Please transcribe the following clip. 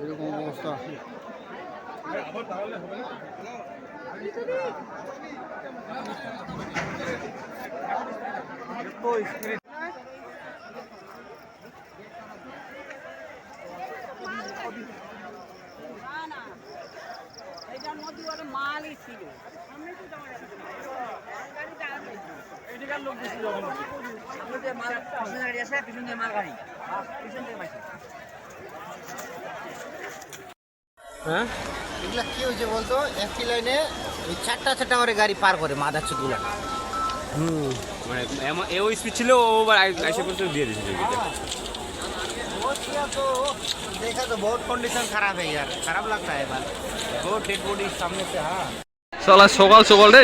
এরকম অবস্থা মালই ছিল সামনে তো যাওয়া যাবে না। গাড়ি দাঁড়ানো হয়েছে। সামনে দিয়ে মাল পিছনে গাড়ি আছে পিছন দিয়ে মাল গাড়ি পিছন দিয়ে মাইছে হ্যাঁ এগুলা কি হয়েছে বলতো একটি লাইনে ওই চারটা চারটা করে গাড়ি পার করে মাদা চুদগুলা হুম মানে এমন এও স্পিড ছিল ও আবার এসে পর্যন্ত দিয়ে দিয়েছিল জমিতে तो देखा तो बहुत कंडीशन खराब है यार खराब लगता है बाल बहुत डेड बॉडी सामने से हाँ সালা সকাল সকাল রে